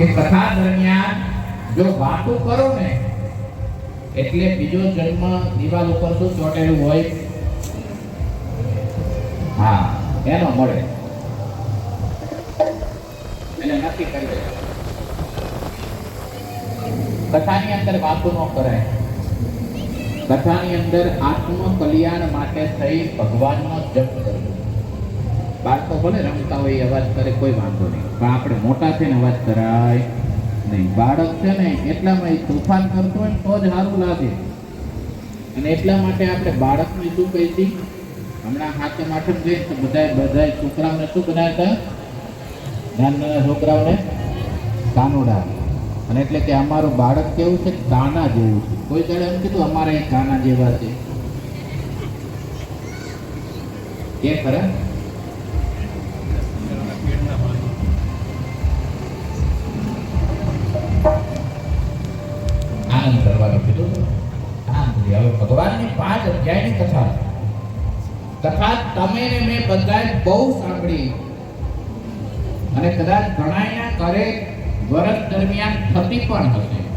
કે કથા દરમિયાન જો વાતો કરો ને, એટલે બીજો જન્મ દિવાલ ઉપર શું ચોટેલું હોય? હા, એનો મળે. એને નક્કી કરી. કથાની અંદર વાતો ન કરાય. કથાની અંદર આત્મ કલ્યાણ માટે થઈ ભગવાનનો જપ કરવો. બાળકો ભલે રમતા હોય અવાજ કરે, કોઈ વાંધો નહીં. પણ આપણે મોટા થઈને અવાજ કરાય નહીં. બાળક છે ને એટલામાં એ તોફાન કરતો હોય તો જ સારું લાગે. અને એટલા માટે આપણે બાળકને શું કહી હતી? હમણાં હાથે માથે જઈએ તો બધા બધા છોકરાઓને શું બનાવ્યા હતા? નાના છોકરાઓને કાનોડા. અને એટલે કે અમારું બાળક કેવું છે? કાના જેવું છે. કોઈ દાડે એમ કીધું, અમારે એ કાના જેવા છે. કે ખરા? આનંદ કરવાનું કીધું ને? આનંદ હવે ભગવાનની પાંચ અધ્યાયની કથા. કથા તમે ને મેં બધાએ બહુ સાંભળી અને કદાચ ઘણાયના ઘરે વર્ષ દરમિયાન થતી પણ હશે